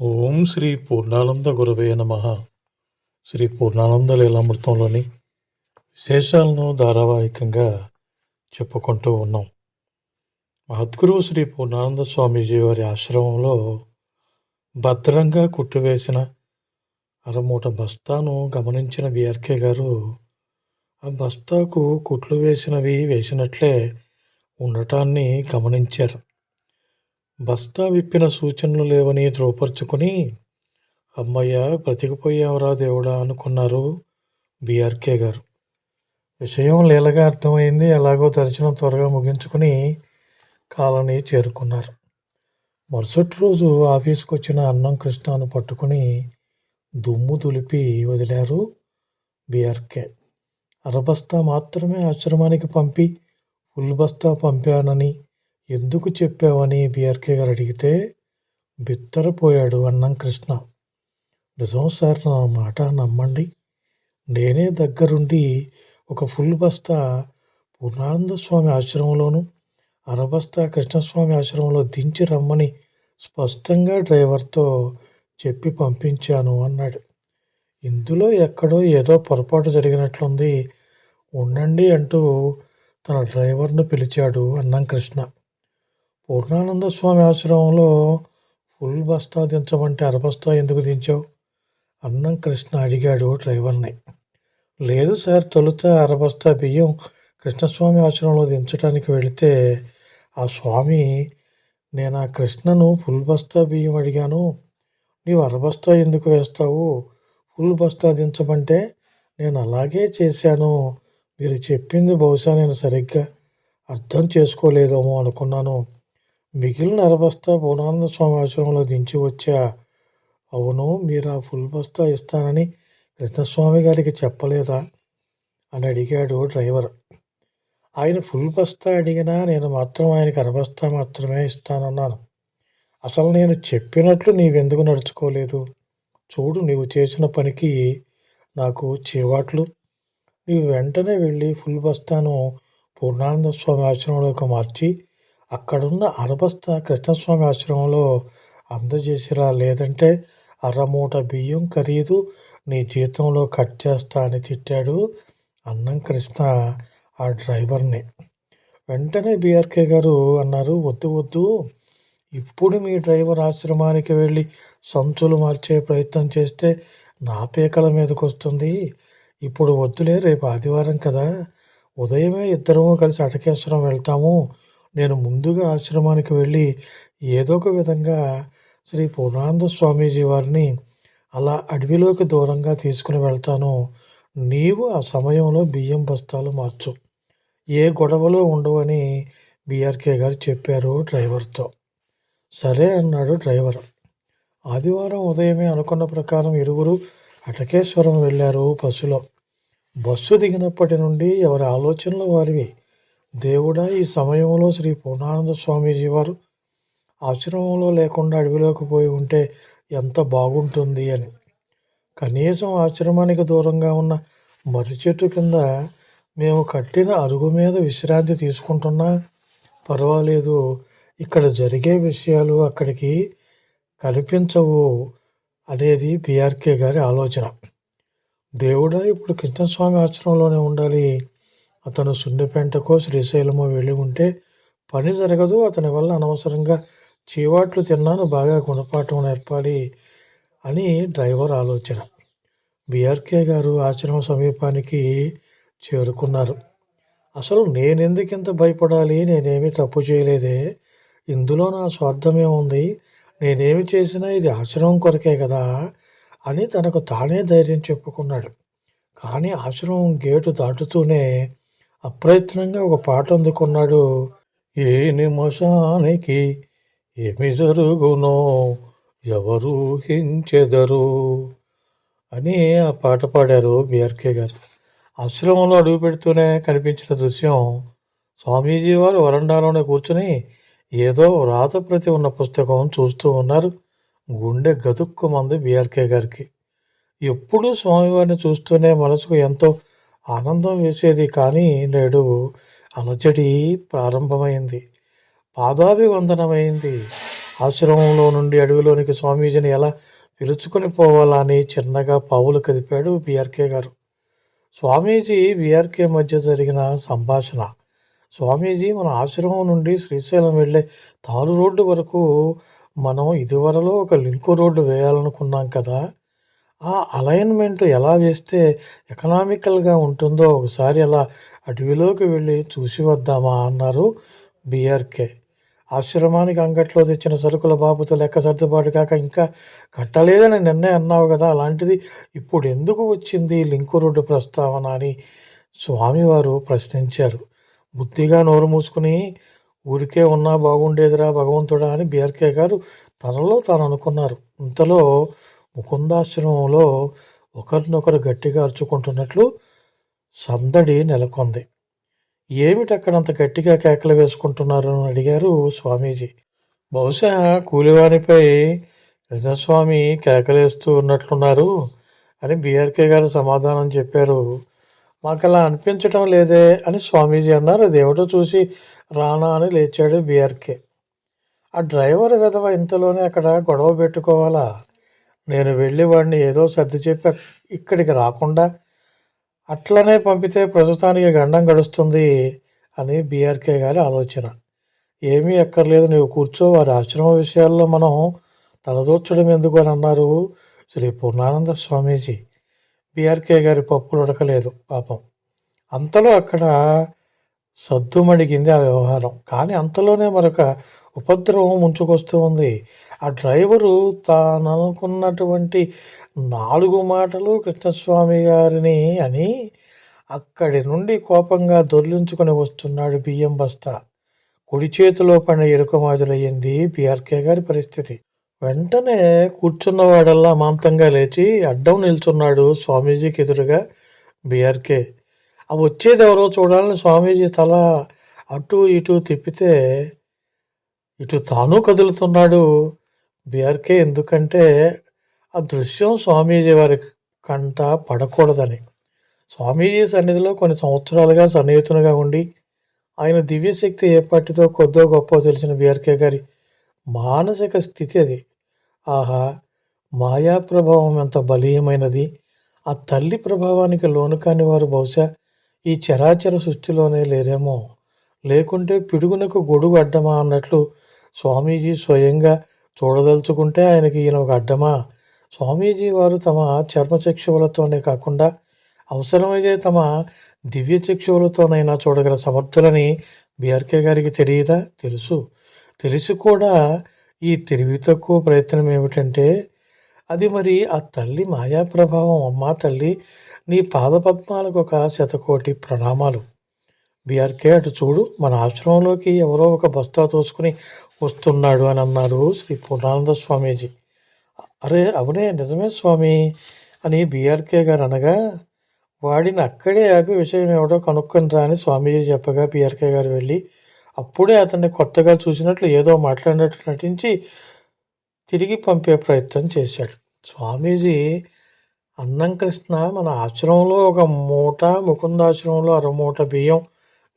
ఓం శ్రీ పూర్ణానంద గురవే నమ. శ్రీ పూర్ణానంద లీలామృతంలోని విశేషాలను ధారావాహికంగా చెప్పుకుంటూ ఉన్నాం. మహద్గురువు శ్రీ పూర్ణానంద స్వామీజీ వారి ఆశ్రమంలో భద్రంగా కుట్టివేసిన అరమూట బస్తాను గమనించిన బిఆర్కే గారు ఆ బస్తాకు కుట్లు వేసినవి వేసినట్లే ఉండటాన్ని గమనించారు. బస్తా విప్పిన సూచనలు లేవని ధృవపరుచుకొని అమ్మయ్య బ్రతికిపోయావరా దేవుడా అనుకున్నారు బీఆర్కే గారు. విషయం లీలగా అర్థమైంది. ఎలాగో దర్శనం త్వరగా ముగించుకొని కాలనీ చేరుకున్నారు. మరుసటి రోజు ఆఫీస్కి వచ్చిన అన్నం కృష్ణను పట్టుకుని దుమ్ము దులిపి వదిలారు బీఆర్కే. అరబస్తా మాత్రమే ఆశ్రమానికి పంపి ఫుల్ బస్తా పంపానని ఎందుకు చెప్పావని బీఆర్కే గారు అడిగితే బిత్తరపోయాడు అన్నం కృష్ణ. నిజం సార్ నా మాట నమ్మండి. నేనే దగ్గరుండి ఒక ఫుల్ బస్తా పూర్ణానంద స్వామి ఆశ్రమంలోను అరబస్తా కృష్ణస్వామి ఆశ్రమంలో దించి రమ్మని స్పష్టంగా డ్రైవర్తో చెప్పి పంపించాను అన్నాడు. ఇందులో ఎక్కడో ఏదో పొరపాటు జరిగినట్లుంది. ఉండండి అంటూ తన డ్రైవర్ను పిలిచాడు అన్నం కృష్ణ. పూర్ణానంద స్వామి ఆశ్రమంలో ఫుల్ బస్తా దించమంటే అరబస్తా ఎందుకు దించావు? అన్నం కృష్ణ అడిగాడు డ్రైవర్ని. లేదు సార్ తొలుత అరబస్తా బియ్యం కృష్ణస్వామి ఆశ్రమంలో దించడానికి వెళితే ఆ స్వామి నేను ఆ కృష్ణను ఫుల్ బస్తా బియ్యం అడిగాను. నీవు అరబస్తా ఎందుకు వేస్తావు? ఫుల్ బస్తా దించమంటే నేను అలాగే చేశాను. మీరు చెప్పింది బహుశా నేను సరిగ్గా అర్థం చేసుకోలేదేమో అనుకున్నాను. మిగిలిన అరబస్తా పూర్ణానంద స్వామి ఆశ్రమంలో దించి వచ్చా? అవును మీరు ఆ ఫుల్ బస్తా ఇస్తానని కృష్ణస్వామి గారికి చెప్పలేదా? అని అడిగాడు డ్రైవర్. ఆయన ఫుల్ బస్తా అడిగినా నేను మాత్రం ఆయనకి అరబస్తా మాత్రమే ఇస్తానన్నాను. అసలు నేను చెప్పినట్లు నీవెందుకు నడుచుకోలేదు? చూడు నీవు చేసిన పనికి నాకు చేవాట్లు. నీవు వెంటనే వెళ్ళి ఫుల్ బస్తాను పూర్ణానంద స్వామి ఆశ్రమంలోకి మార్చి అక్కడున్న అరబస్తా కృష్ణస్వామి ఆశ్రమంలో అందజేసిరా. లేదంటే అరమూట బియ్యం ఖరీదు నీ జీతంలో కట్ చేస్తా అని తిట్టాడు అన్నం కృష్ణ ఆ డ్రైవర్ని. వెంటనే బీఆర్కే గారు అన్నారు వద్దు వద్దు. ఇప్పుడు మీ డ్రైవర్ ఆశ్రమానికి వెళ్ళి సంచులు మార్చే ప్రయత్నం చేస్తే నా పీకల మీదకి వస్తుంది. ఇప్పుడు వద్దులే రేపు ఆదివారం కదా. ఉదయమే ఇద్దరము కలిసి అటకేశ్వరం వెళ్తాము. నేను ముందుగా ఆశ్రమానికి వెళ్ళి ఏదో ఒక విధంగా శ్రీ పూర్ణానంద స్వామీజీ వారిని అలా అడవిలోకి దూరంగా తీసుకుని వెళ్తాను. నీవు ఆ సమయంలో బియ్యం బస్తాలు మార్చు. ఏ గొడవలో ఉండవని బీఆర్కే గారు చెప్పారు డ్రైవర్తో. సరే అన్నాడు డ్రైవర్. ఆదివారం ఉదయమే అనుకున్న ప్రకారం ఇరువురు అటకేశ్వరం వెళ్ళారు బస్సులో. బస్సు దిగినప్పటి నుండి ఎవరి ఆలోచనలు వారివి. దేవుడా ఈ సమయంలో శ్రీ పూర్ణానంద స్వామీజీ వారు ఆశ్రమంలో లేకుండా అడవిలోకి పోయి ఉంటే ఎంత బాగుంటుంది అని. కనీసం ఆశ్రమానికి దూరంగా ఉన్న మర్రి చెట్టు కింద మేము కట్టిన అరుగు మీద విశ్రాంతి తీసుకుంటున్నా? పర్వాలేదు. ఇక్కడ జరిగే విషయాలు అక్కడికి కనిపించవు అనేది పిఆర్కే గారి ఆలోచన. దేవుడా ఇప్పుడు కృష్ణస్వామి ఆశ్రమంలోనే ఉండాలి. అతను సున్నిపెంటకో శ్రీశైలమో వెళ్ళి ఉంటే పని జరగదు అతని వల్ల అనవసరంగా చీవాట్లు తిన్నాను బాగా గుణపాఠం నేర్పాలి అని డ్రైవర్ ఆలోచన. బీఆర్కే గారు ఆశ్రమ సమీపానికి చేరుకున్నారు. అసలు నేనెందుకు ఇంత భయపడాలి? నేనేమీ తప్పు చేయలేదే. ఇందులో నా స్వార్థమే ఉంది నేనేమి చేసినా ఇది ఆశ్రమం కొరకే కదా అని తనకు తానే ధైర్యం చెప్పుకున్నాడు. కానీ ఆశ్రమం గేటు దాటుతూనే అప్రయత్నంగా ఒక పాట అందుకున్నాడు. ఏ నిమిషానికి ఏమి జరుగునో ఎవరు హించెదరు అని ఆ పాట పాడారు బీఆర్కే గారు. ఆశ్రమంలో అడుగు పెడుతూనే కనిపించిన దృశ్యం స్వామీజీ వారు వరండాలోనే కూర్చుని ఏదో వ్రాత ప్రతి ఉన్న పుస్తకం చూస్తూ ఉన్నారు. గుండె గతుక్కుమంది బీఆర్కే గారికి. ఎప్పుడూ స్వామివారిని చూస్తూనే మనసుకు ఎంతో ఆనందం వేసేది కానీ నేడు అలజడి ప్రారంభమైంది. పాదాభివందనమైంది. ఆశ్రమంలో నుండి అడవిలోనికి స్వామీజీని ఎలా పిలుచుకొని పోవాలా అని చిన్నగా పావులు కదిపాడు బిఆర్కే గారు. స్వామీజీ బిఆర్కే మధ్య జరిగిన సంభాషణ. స్వామీజీ మన ఆశ్రమం నుండి శ్రీశైలం వెళ్ళే తారు రోడ్డు వరకు మనం ఇదివరలో ఒక లింకు రోడ్డు వేయాలనుకున్నాం కదా. ఆ అలైన్మెంట్ ఎలా వేస్తే ఎకనామికల్గా ఉంటుందో ఒకసారి అలా అడవిలోకి వెళ్ళి చూసి వద్దామా అన్నారు బిఆర్కే. ఆశ్రమానికి అంగట్లో తెచ్చిన సరుకుల బాబుతో లెక్క సర్దుబాటు కాక ఇంకా కట్టలేదని నిన్నే అన్నావు కదా అలాంటిది ఇప్పుడు ఎందుకు వచ్చింది లింకు రోడ్డు ప్రస్తావన అని స్వామివారు ప్రశ్నించారు. బుద్ధిగా నోరు మూసుకుని ఊరికే ఉన్నా బాగుండేదిరా భగవంతుడా అని బిఆర్కే గారు తనలో తాను అనుకున్నారు. ఇంతలో ముకుందాశ్రమంలో ఒకరినొకరు గట్టిగా అరుచుకుంటున్నట్లు సందడి నెలకొంది. ఏమిటి అక్కడ అంత గట్టిగా కేకలు వేసుకుంటున్నారు అని అడిగారు స్వామీజీ. బహుశా కూలివానిపై కృష్ణస్వామి కేకలేస్తూ ఉన్నట్లున్నారు అని బీఆర్కే గారు సమాధానం చెప్పారు. మాకు అలా అనిపించటం లేదే అని స్వామీజీ అన్నారు. అదేమిటో చూసి రానా అని లేచాడు బీఆర్కే. ఆ డ్రైవర్ విధవ ఇంతలోనే అక్కడ గొడవ పెట్టుకోవాలా? నేను వెళ్ళి వాడిని ఏదో సర్ది చెప్పి ఇక్కడికి రాకుండా అట్లనే పంపితే ప్రస్తుతానికి గండం గడుస్తుంది అని బీఆర్కే గారి ఆలోచన. ఏమీ ఎక్కర్లేదు నీవు కూర్చో వారి ఆశ్రమ విషయాల్లో మనం తలదూర్చడం ఎందుకు అని అన్నారు శ్రీ పూర్ణానంద స్వామీజీ. బీఆర్కే గారి పప్పులు ఉడకలేదు పాపం. అంతలో అక్కడ సద్దుమడిగింది ఆ వ్యవహారం. కానీ అంతలోనే మరొక ఉపద్రవం ముంచుకొస్తూ ఉంది. ఆ డ్రైవరు తాను అనుకున్నటువంటి నాలుగు మాటలు కృష్ణస్వామి గారిని అని అక్కడి నుండి కోపంగా దొర్లించుకొని వస్తున్నాడు బియ్యం బస్తా. కుడి చేతిలో పడిన ఎరుక మాదిరయ్యింది బీఆర్కే గారి పరిస్థితి. వెంటనే కూర్చున్నవాడల్లా మాంతంగా లేచి అడ్డం నిల్చున్నాడు స్వామీజీకి ఎదురుగా బిఆర్కే. ఆ వచ్చేది ఎవరో చూడాలని స్వామీజీ తల అటు ఇటు తిప్పితే ఇటు తాను కదులుతున్నాడు. బీఆర్కే ఎందుకంటే ఆ దృశ్యం స్వామీజీ వారి కంట పడకూడదని. స్వామీజీ సన్నిధిలో కొన్ని సంవత్సరాలుగా సన్నిహితునిగా ఉండి ఆయన దివ్యశక్తి ఏపాటితో కొద్దో గొప్ప తెలిసిన బీఆర్కే గారి మానసిక స్థితి అది. ఆహా మాయా ప్రభావం ఎంత బలీయమైనది. ఆ తల్లి ప్రభావానికి లోను కాని వారు బహుశా ఈ చరాచర సృష్టిలోనే లేరేమో. లేకుంటే పిడుగునకు గొడుగు అడ్డమా అన్నట్లు స్వామీజీ స్వయంగా చూడదలుచుకుంటే ఆయనకి ఈయన ఒక అడ్డమా? స్వామీజీ వారు తమ చర్మచక్షువులతోనే కాకుండా అవసరమైతే తమ దివ్య చక్షువులతోనైనా చూడగల సమర్థులని బీఆర్కే గారికి తెలియదా? తెలుసు. తెలిసి కూడా. ఈ తెలివి తక్కువ ప్రయత్నం ఏమిటంటే అది మరి ఆ తల్లి మాయా ప్రభావం అమ్మా తల్లి నీ పాదపద్మాలకు ఒక శతకోటి ప్రణామాలు. బీఆర్కే అటు చూడు మన ఆశ్రమంలోకి ఎవరో ఒక బస్తా తోసుకుని వస్తున్నాడు అని అన్నారు శ్రీ పూర్ణానంద స్వామీజీ. అరే అవునే నిజమే స్వామి అని బీఆర్కే గారు అనగా వాడిని అక్కడే ఆపి విషయం ఏమిటో కనుక్కొని రా అని స్వామీజీ చెప్పగా బీఆర్కే గారు వెళ్ళి అప్పుడే అతన్ని కొత్తగా చూసినట్లు ఏదో మాట్లాడినట్టు నటించి తిరిగి పంపే ప్రయత్నం చేశాడు. స్వామీజీ అన్నం కృష్ణ మన ఆశ్రమంలో ఒక మూట ముకుందాశ్రమంలో అరమూట బియ్యం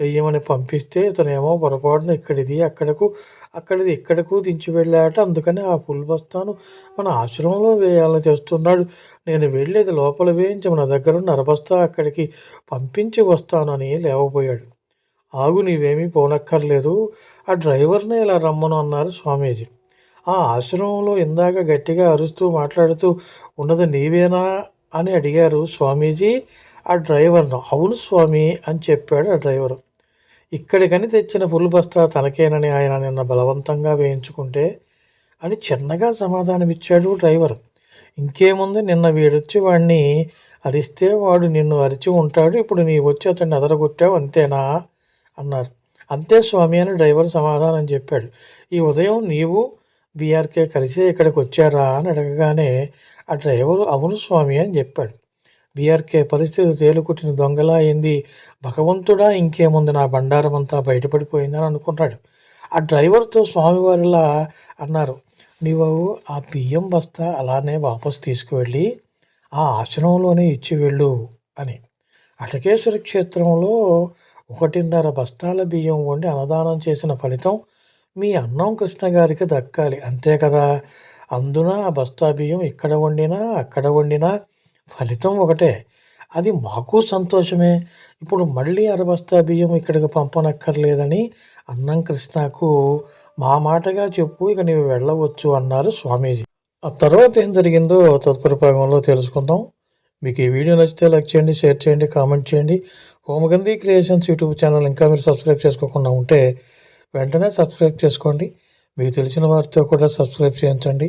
వేయమని పంపిస్తే ఇతనేమో పొరపాటున ఇక్కడిది అక్కడకు అక్కడిది ఇక్కడకు దించి వెళ్ళాట. అందుకని ఆ పుల్ బస్తాను మన ఆశ్రమంలో వేయాలని చేస్తున్నాడు. నేను వెళ్ళేది లోపల వేయించి మన దగ్గర నరబస్తా అక్కడికి పంపించి వస్తానని లేవబోయాడు. ఆగు నీవేమీ పోనక్కర్లేదు. ఆ డ్రైవర్నే ఇలా రమ్మను అన్నారు స్వామీజీ. ఆ ఆశ్రమంలో ఇందాక గట్టిగా అరుస్తూ మాట్లాడుతూ ఉన్నది నీవేనా? అని అడిగారు స్వామీజీ. ఆ డ్రైవర్ను అవును స్వామి అని చెప్పాడు ఆ డ్రైవరు. ఇక్కడికని తెచ్చిన పుల్ బస్తా తనకేనని ఆయన నిన్న బలవంతంగా వేయించుకుంటే అని చిన్నగా సమాధానమిచ్చాడు డ్రైవర్. ఇంకేముంది? నిన్న వీడొచ్చి వాడిని అరిస్తే వాడు నిన్ను అరిచి ఉంటాడు ఇప్పుడు నీ వచ్చి అతన్ని అదరగొట్టావు అంతేనా? అన్నారు. అంతే స్వామి అని డ్రైవర్ సమాధానం చెప్పాడు. ఈ ఉదయం నీవు బీఆర్కే కలిసి ఇక్కడికి వచ్చారా అని అడగగానే ఆ డ్రైవరు అవును స్వామి అని చెప్పాడు. బీఆర్కే పరిస్థితి తేలుకుట్టిన దొంగలా అయింది. భగవంతుడా ఇంకేముంది? నా బండారం అంతా బయటపడిపోయిందని అనుకున్నాడు ఆ డ్రైవర్తో స్వామివారిలా అన్నారు. నీవు ఆ బియ్యం బస్తా అలానే వాపస్ తీసుకువెళ్ళి ఆ ఆశ్రమంలోనే ఇచ్చి వెళ్ళు అని. అటకేశ్వర క్షేత్రంలో ఒకటిన్నర బస్తాల బియ్యం వండి అన్నదానం చేసిన ఫలితం మీ అన్నం కృష్ణ గారికి దక్కాలి. అంతే కదా? అందున ఆ బస్తా బియ్యం ఇక్కడ వండినా అక్కడ వండినా? ఫలితం ఒకటే. అది మాకు సంతోషమే. ఇప్పుడు మళ్ళీ అరబస్తా బియ్యం ఇక్కడికి పంపనక్కర్లేదని అన్నం కృష్ణకు మా మాటగా చెప్పు ఇక నీవు వెళ్ళవచ్చు అన్నారు స్వామీజీ. ఆ తర్వాత ఏం జరిగిందో తదుపరి భాగంలో తెలుసుకుందాం. మీకు ఈ వీడియో నచ్చితే లైక్ చేయండి షేర్ చేయండి కామెంట్ చేయండి. హోమగంధీ క్రియేషన్స్ యూట్యూబ్ ఛానల్ ఇంకా మీరు సబ్స్క్రైబ్ చేసుకోకుండా ఉంటే వెంటనే సబ్స్క్రైబ్ చేసుకోండి. మీకు తెలిసిన వారితో కూడా సబ్స్క్రైబ్ చేయించండి.